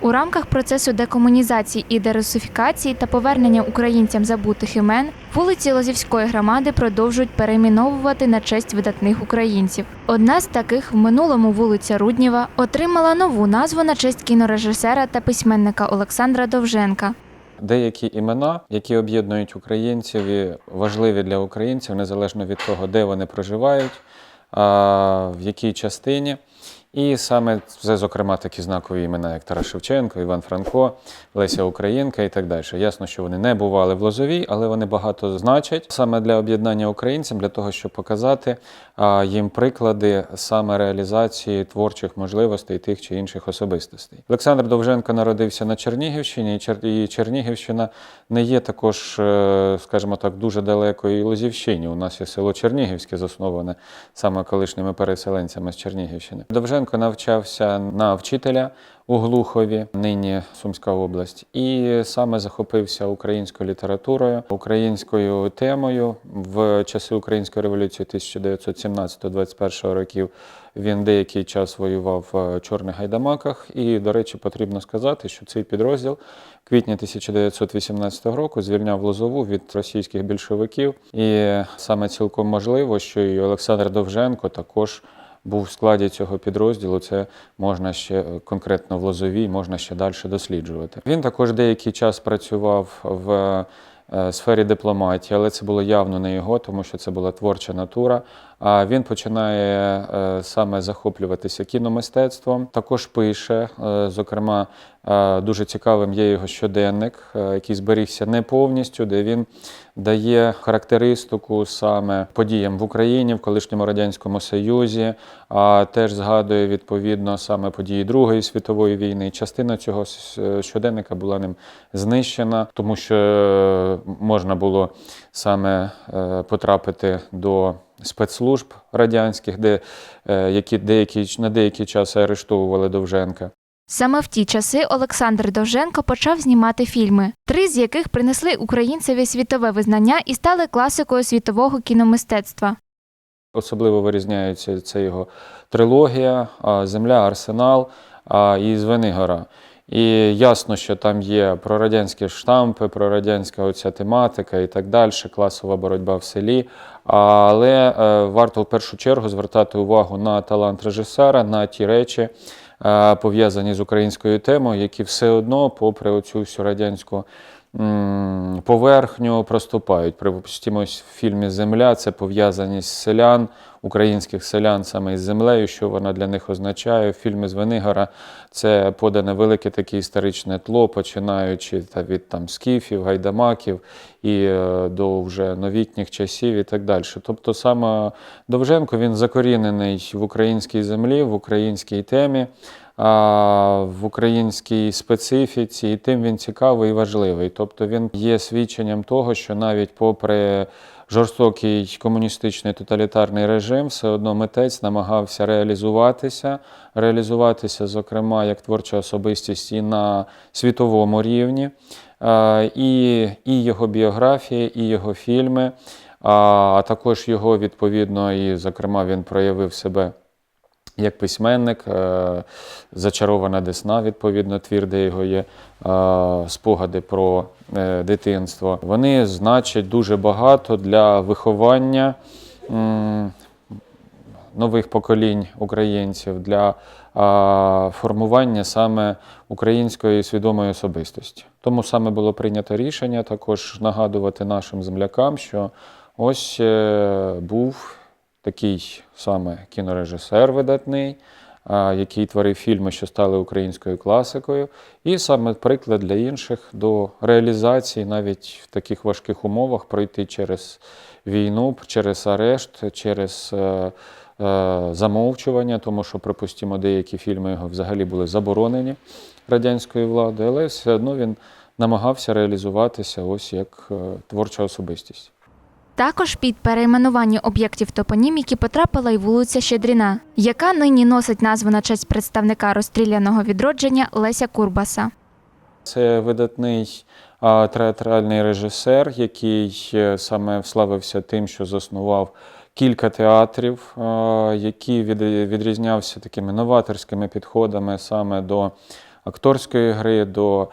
У рамках процесу декомунізації і дерусифікації та повернення українцям забутих імен вулиці Лозівської громади продовжують перейменовувати на честь видатних українців. Одна з таких в минулому вулиця Руднєва отримала нову назву на честь кінорежисера та письменника Олександра Довженка. Деякі імена, які об'єднують українців і важливі для українців, незалежно від того, де вони проживають, в якій частині. І саме це, зокрема, такі знакові імена, як Тарас Шевченко, Іван Франко, Леся Українка і так далі. Ясно, що вони не бували в Лозовій, але вони багато значать саме для об'єднання українців, для того, щоб показати їм приклади саме реалізації творчих можливостей тих чи інших особистостей. Олександр Довженко народився на Чернігівщині, і Чер- і Чернігівщина не є також, е, скажімо так, дуже далекою і Лозівщині. У нас є село Чернігівське, засноване саме колишніми переселенцями з Чернігівщини. Довженко навчався на вчителя у Глухові, нині Сумська область, і саме захопився українською літературою, українською темою в часи Української революції 1917-21 років. Він деякий час воював в Чорних Гайдамаках, і, до речі, потрібно сказати, що цей підрозділ в квітні 1918 року звільняв Лозову від російських більшовиків. І саме цілком можливо, що і Олександр Довженко також був в складі цього підрозділу. Це можна ще е, конкретно в Лозовій, можна ще далі досліджувати. Він також деякий час працював в е, сфері дипломатії, але це було явно не його, тому що це була творча натура. А він починає е, саме захоплюватися кіномистецтвом. Також пише, е, зокрема, е, дуже цікавим є його щоденник, який зберігся не повністю, де він дає характеристику саме подіям в Україні, в колишньому радянському Союзі, а теж згадує відповідно саме події Другої світової війни. Частина цього щоденника була ним знищена, тому що можна було саме потрапити до спецслужб радянських, де е, які деякі на деякий час арештовували Довженка. Саме в ті часи Олександр Довженко почав знімати фільми, три з яких принесли українцеві світове визнання і стали класикою світового кіномистецтва. Особливо вирізняється це його трилогія Земля, Арсенал і Звенигора. І ясно, що там є прорадянські штампи, прорадянська оця тематика і так далі, класова боротьба в селі. Але е, варто в першу чергу звертати увагу на талант режисера, на ті речі, е, пов'язані з українською темою, які все одно, попри оцю всю радянську поверхню, проступають. Припустимо, в фільмі Земля це пов'язаність селян, українських селян саме із землею, що вона для них означає. В фільмі Звенигора це подане велике таке історичне тло, починаючи та від там скіфів, гайдамаків і е, до вже новітніх часів і так далі. Тобто саме Довженко він закорінений в українській землі, в українській темі, в українській специфіці, і тим він цікавий і важливий. Тобто він є свідченням того, що навіть попри жорстокий комуністичний тоталітарний режим, все одно митець намагався реалізуватися, реалізуватися, зокрема, як творча особистість і на світовому рівні. І, і його біографія, і його фільми, а також його відповідно, і, зокрема, він проявив себе як письменник, е, зачарована Десна, відповідно, твір, де його є е, спогади про е, дитинство. Вони значать дуже багато для виховання нових поколінь українців, для формування саме української свідомої особистості. Тому саме було прийнято рішення також нагадувати нашим землякам, що ось був такий саме кінорежисер видатний, який творив фільми, що стали українською класикою, і саме приклад для інших до реалізації навіть в таких важких умовах пройти через війну, через арешт, через е, е, замовчування, тому що, припустимо, деякі фільми його взагалі були заборонені радянською владою, але все одно він намагався реалізуватися ось як е, творча особистість. Також під перейменування об'єктів топоніміки потрапила й вулиця Щедріна, яка нині носить назву на честь представника розстріляного відродження Леся Курбаса. Це видатний театральний режисер, який е, саме вславився тим, що заснував кілька театрів, який відрізнявся такими новаторськими підходами саме до акторської гри, до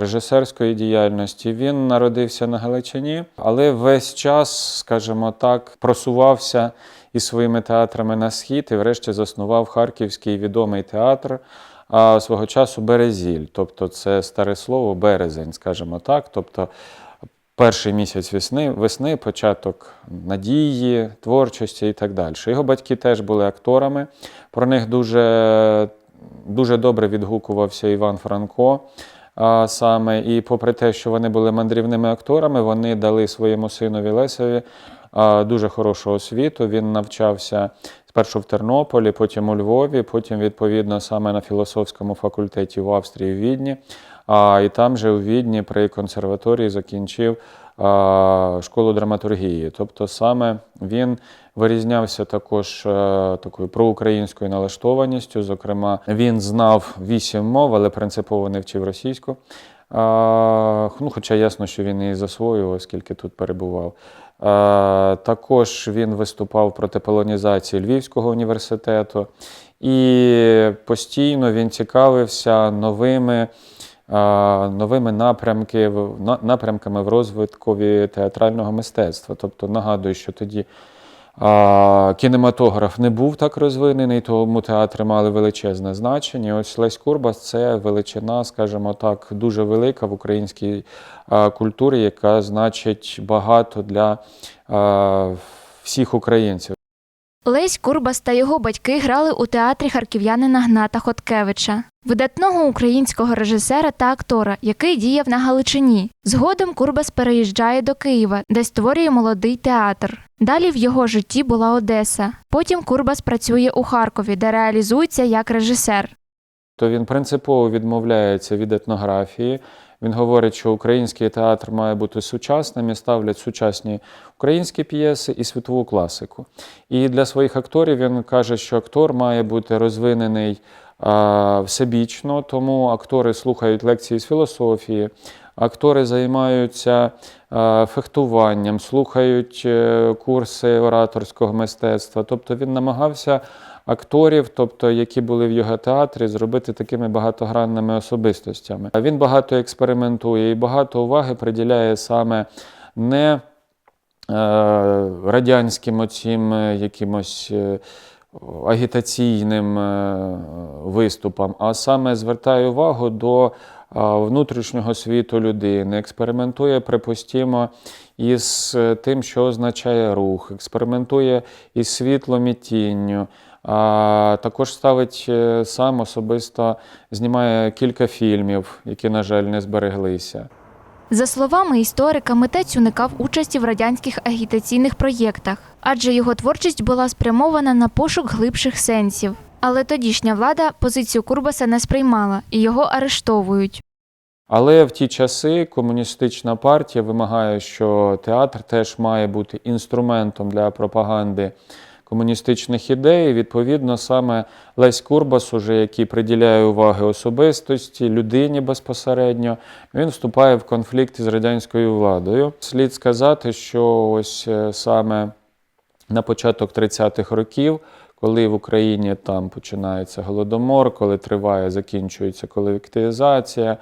режисерської діяльності. Він народився на Галичині, але весь час, скажімо так, просувався із своїми театрами на схід і, врешті, заснував харківський відомий театр. А свого часу Березіль, тобто це старе слово березень, скажімо так. Тобто перший місяць весни, весни, початок надії, творчості і так далі. Його батьки теж були акторами. Про них дуже, дуже добре відгукувався Іван Франко. А саме, і попри те, що вони були мандрівними акторами, вони дали своєму синові Лесеві дуже хорошу освіту. Він навчався спершу в Тернополі, потім у Львові, потім, відповідно, саме на філософському факультеті в Австрії, в Відні. А, і там же у Відні при консерваторії закінчив а, школу драматургії. Тобто саме він вирізнявся також е, такою проукраїнською налаштованістю. Зокрема, він знав вісім мов, але принципово не вчив російську. А, ну, хоча ясно, що він її засвоював, оскільки тут перебував. А, також він виступав проти полонізації Львівського університету і постійно він цікавився новими, а, новими напрямки, напрямками в розвиткові театрального мистецтва. Тобто нагадую, що тоді кінематограф не був так розвинений, тому театри мали величезне значення. Ось Лесь Курбас це величина, скажімо так, дуже велика в українській культурі, яка значить багато для всіх українців. Лесь Курбас та його батьки грали у театрі харків'янина Гната Хоткевича, видатного українського режисера та актора, який діяв на Галичині. Згодом Курбас переїжджає до Києва, де створює молодий театр. Далі в його житті була Одеса. Потім Курбас працює у Харкові, де реалізується як режисер. То він принципово відмовляється від етнографії. Він говорить, що український театр має бути сучасним і ставлять сучасні українські п'єси і світову класику. І для своїх акторів він каже, що актор має бути розвинений а, всебічно, тому актори слухають лекції з філософії, актори займаються фехтуванням, слухають е, курси ораторського мистецтва. Тобто він намагався акторів, тобто які були в його театрі, зробити такими багатогранними особистостями. Він багато експериментує і багато уваги приділяє саме не е, радянським оцім е, якимось. е, Агітаційним виступам, а саме звертає увагу до внутрішнього світу людини, експериментує, припустімо, із тим, що означає рух, експериментує із світлом і тінню. А також ставить е, сам особисто, знімає кілька фільмів, які, на жаль, не збереглися. За словами історика, митець уникав участі в радянських агітаційних проєктах, адже його творчість була спрямована на пошук глибших сенсів. Але тодішня влада позицію Курбаса не сприймала і його арештовують. Але в ті часи комуністична партія вимагає, що театр теж має бути інструментом для пропаганди комуністичних ідей. Відповідно, саме Лесь Курбас, уже який приділяє уваги особистості, людині безпосередньо, він вступає в конфлікт із радянською владою. Слід сказати, що ось е, саме на початок 30-х років, коли в Україні там починається голодомор, коли триває, закінчується колективізація,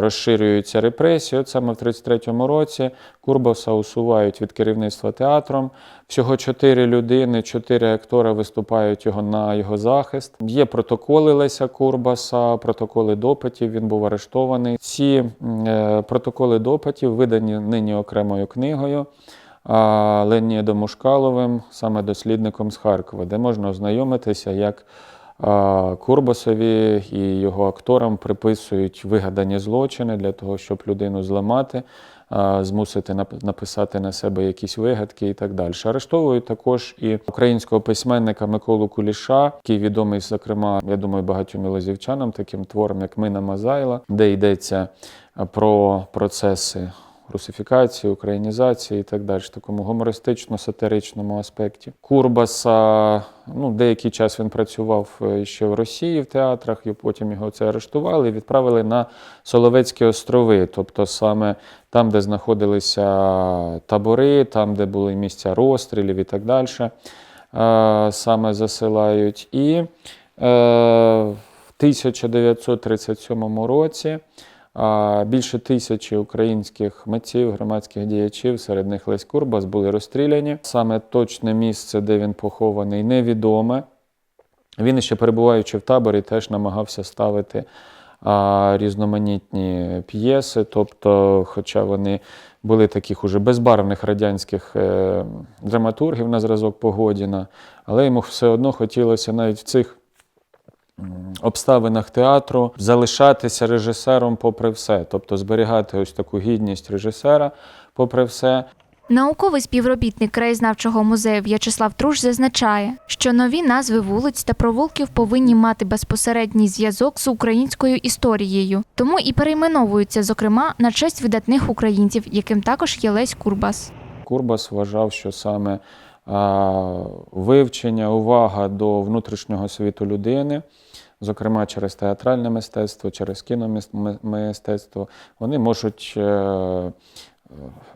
розширюються репресії. От саме в 33-му році Курбаса усувають від керівництва театром. Всього чотири людини, чотири актора виступають його на його захист. Є протоколи Леся Курбаса, протоколи допитів. Він був арештований. Ці е, протоколи допитів видані нині окремою книгою. Ленідом Мушкаловим, саме дослідником з Харкова, де можна ознайомитися, як Курбасові і його акторам приписують вигадані злочини для того, щоб людину зламати, змусити написати на себе якісь вигадки і так далі. Арештовують також і українського письменника Миколу Куліша, який відомий, зокрема, я думаю, багатьом лозівчанам, таким твором, як Мина Мазайла, де йдеться про процеси русифікації, українізації і так далі, в такому гумористично-сатиричному аспекті. Курбаса, ну, деякий час він працював е, ще в Росії в театрах, і потім його це арештували і відправили на Соловецькі острови, тобто саме там, де знаходилися табори, там, де були місця розстрілів і так далі, е, саме засилають. І е, в 1937 році більше тисячі українських митців, громадських діячів, серед них Лесь Курбас, були розстріляні. Саме точне місце, де він похований, невідоме. Він ще перебуваючи в таборі, теж намагався ставити а, різноманітні п'єси, тобто, хоча вони були таких уже безбарвних радянських е, драматургів на зразок Погодіна, але йому все одно хотілося навіть в цих обставинах театру залишатися режисером попри все, тобто зберігати ось таку гідність режисера попри все. Науковий співробітник краєзнавчого музею В'ячеслав Труш зазначає, що нові назви вулиць та провулків повинні мати безпосередній зв'язок з українською історією, тому і перейменовуються, зокрема, на честь видатних українців, яким також є Лесь Курбас. Курбас вважав, що саме вивчення, увага до внутрішнього світу людини, зокрема через театральне мистецтво, через кіномистецтво, вони можуть е,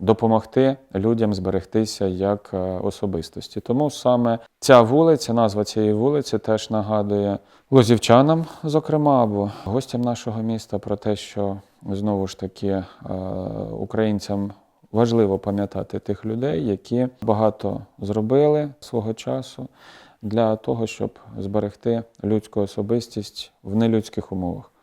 допомогти людям зберегтися як е, особистості. Тому саме ця вулиця, назва цієї вулиці теж нагадує лозівчанам, зокрема, або гостям нашого міста про те, що знову ж таки е, українцям важливо пам'ятати тих людей, які багато зробили свого часу для того, щоб зберегти людську особистість в нелюдських умовах.